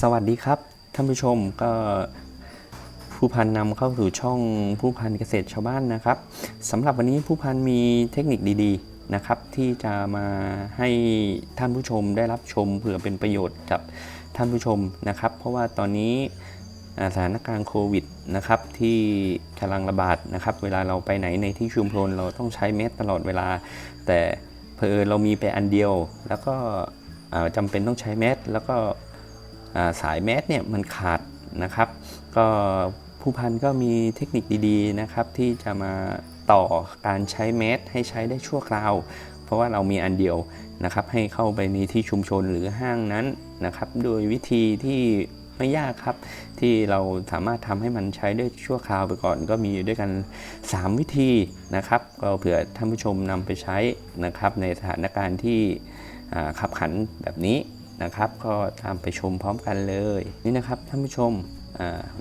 สวัสดีครับ ท่านผู้ชมก็ผู้พันนำเข้าสู่ช่องผู้พันเกษตรชาวบ้านนะครับสำหรับวันนี้ผู้พันมีเทคนิคดีๆนะครับที่จะมาให้ท่านผู้ชมได้รับชมเผื่อเป็นประโยชน์กับท่านผู้ชมนะครับ เพราะว่าตอนนี้สถานการณ์โควิดนะครับที่กำลังระบาดนะครับ เวลาเราไปไหนในที่ชุมชนเราต้องใช้แมสตลอดเวลา แต่เพอเรามีไปอันเดียว แล้วก็อ่าจำเป็นต้องใช้แมสแล้วก็ สายแมสเนี่ยมันขาดนะครับ ก็ผู้พันก็มีเทคนิคดีๆนะครับที่จะมาต่อการใช้แมสให้ใช้ได้ชั่วคราว เพราะว่าเรามีอันเดียวนะครับให้เข้าไปในที่ชุมชนหรือห้างนั้นนะครับโดยวิธีที่ไม่ยากครับ ที่เราสามารถทำให้มันใช้ได้ชั่วคราวไปก่อน ก็มีด้วยกัน 3 วิธีนะครับ ก็เผื่อท่านผู้ชมนำไปใช้นะครับในสถานการณ์ที่ขับขันแบบนี้ นะครับ ก็ตามไปชมพร้อมกันเลยนี่นะครับท่านผู้ชม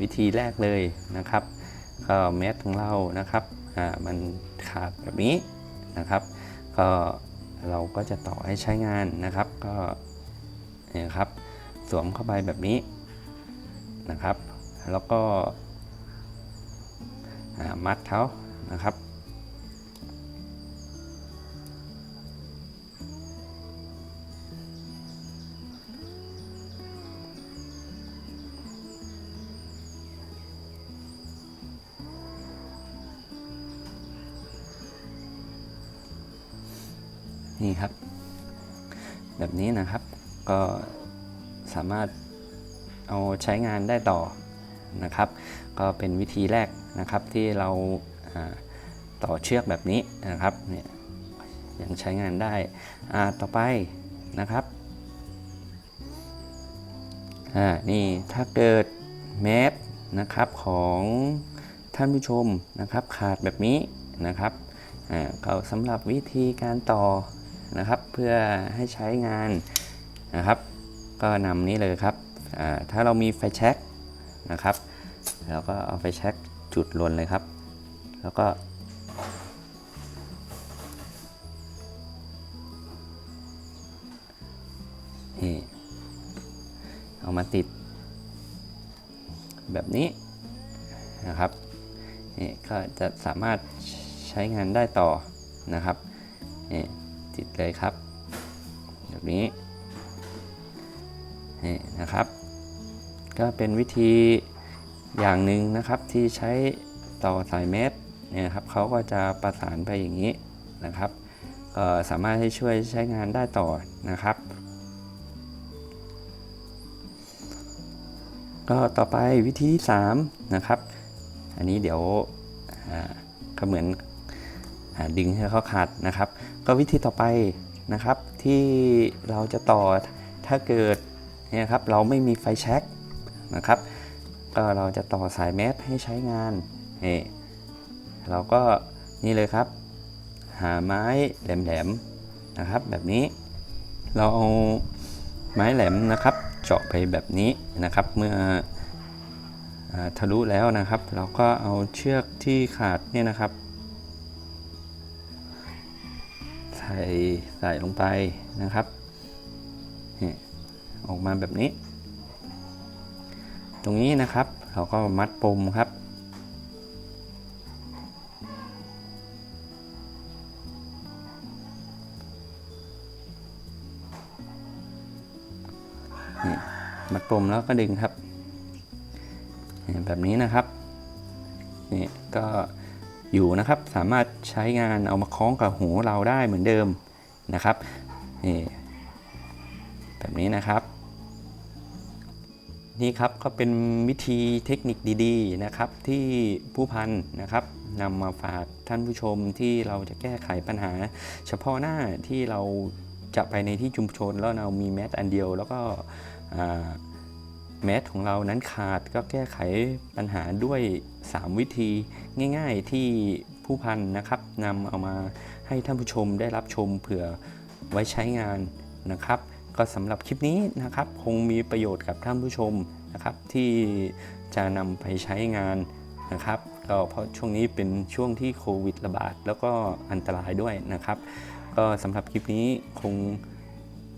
วิธีแรกเลยนะครับก็แมสของเรานะครับมันขาดแบบนี้นะครับ ก็เราก็จะต่อให้ใช้งานนะครับก็เนี่ยครับสวมเข้าไปแบบนี้นะครับ แล้วก็มัดเขานะครับ นี่ครับ แบบนี้นะครับก็สามารถเอาใช้งานได้ต่อนะครับ ก็เป็นวิธีแรกนะครับที่เราาต่อเชือกแบบนี้นะครับเนี่ยยังใช้งานได้อ่าต่อไปนะครับอ่านี่ถ้าเกิดแมสนะครับของท่านผู้ชมนะครับขาดแบบนี้นะครับอ่าก็สำหรับวิธีการต่อ นะครับ เพื่อให้ใช้งานนะครับ ก็นำนี้เลยครับถ้าเรามีไฟแช็กนะครับเราก็เอาไฟแช็กจุดลนเลยครับ แล้วก็ นี่เอามาติด แบบนี้นะครับนี่ก็จะสามารถใช้งานได้ต่อนะครับนี่ ติดเลยครับ แบบนี้นี่นะครับ ก็เป็นวิธีอย่างหนึ่งนะครับที่ใช้ต่อสายเมตรเนี่ยครับเขาก็จะประสานไปอย่างนี้นะครับสามารถให้ช่วยใช้งานได้ต่อนะครับ ก็ต่อไปวิธีที่3นะครับ อันนี้เดี๋ยวอ่าก็เหมือน ดึงให้เขาขาดนะครับ ก็วิธีต่อไปนะครับที่เราจะต่อถ้าเกิดเนี่ยครับเราไม่มีไฟแช็กนะครับ ก็เราจะต่อสายแมสให้ใช้งานนี่เราก็นี่เลยครับ หาไม้แหลมๆนะครับ แบบนี้เราเอาไม้แหลมนะครับ เจาะไปแบบนี้นะครับ เมื่ออทะลุแล้วนะครับ เราก็เอาเชือกที่ขาดเนี่ยนะครับ ใส่ใส่ลงไปนะครับนี่ออกมาแบบนี้ ตรงนี้นะครับเราก็มัดปมครับนี่มัดปมแล้วก็ดึงครับนี่แบบนี้นะครับ นี่ก็ อยู่นะครับ สามารถใช้งานเอามาคล้องกับหูเราได้เหมือนเดิมนะครับนี่แบบนี้นะครับ นี่ครับก็เป็นวิธีเทคนิคดีๆนะครับ ที่ผู้พันนะครับนำมาฝากท่านผู้ชมที่เราจะแก้ไขปัญหา เฉพาะหน้าที่เราจะไปในที่ชุมชนแล้วเรามีแมสอันเดียวแล้วก็อ่า แมสของเรานั้นขาดก็แก้ไขปัญหาด้วย 3 วิธีง่ายๆที่ผู้พันนะครับนำเอามาให้ท่านผู้ชมได้รับชมเผื่อไว้ใช้งานนะครับ ก็สำหรับคลิปนี้นะครับคงมีประโยชน์กับท่านผู้ชมนะครับ ที่จะนำไปใช้งานนะครับก็เพราะช่วงนี้เป็นช่วงที่โควิดระบาด แล้วก็อันตรายด้วยนะครับ ก็สำหรับคลิปนี้คง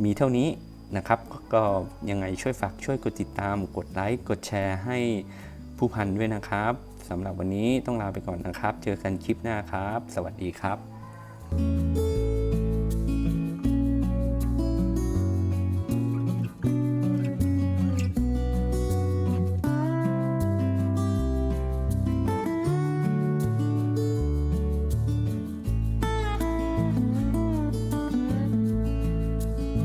มีเท่านี้ นะครับก็ยังไงช่วยฝากช่วยกดติดตาม กดไลค์กดแชร์ให้ผู้พันด้วยนะครับสำหรับวันนี้ต้องลาไปก่อนนะครับ เจอกันคลิปหน้าครับ สวัสดีครับ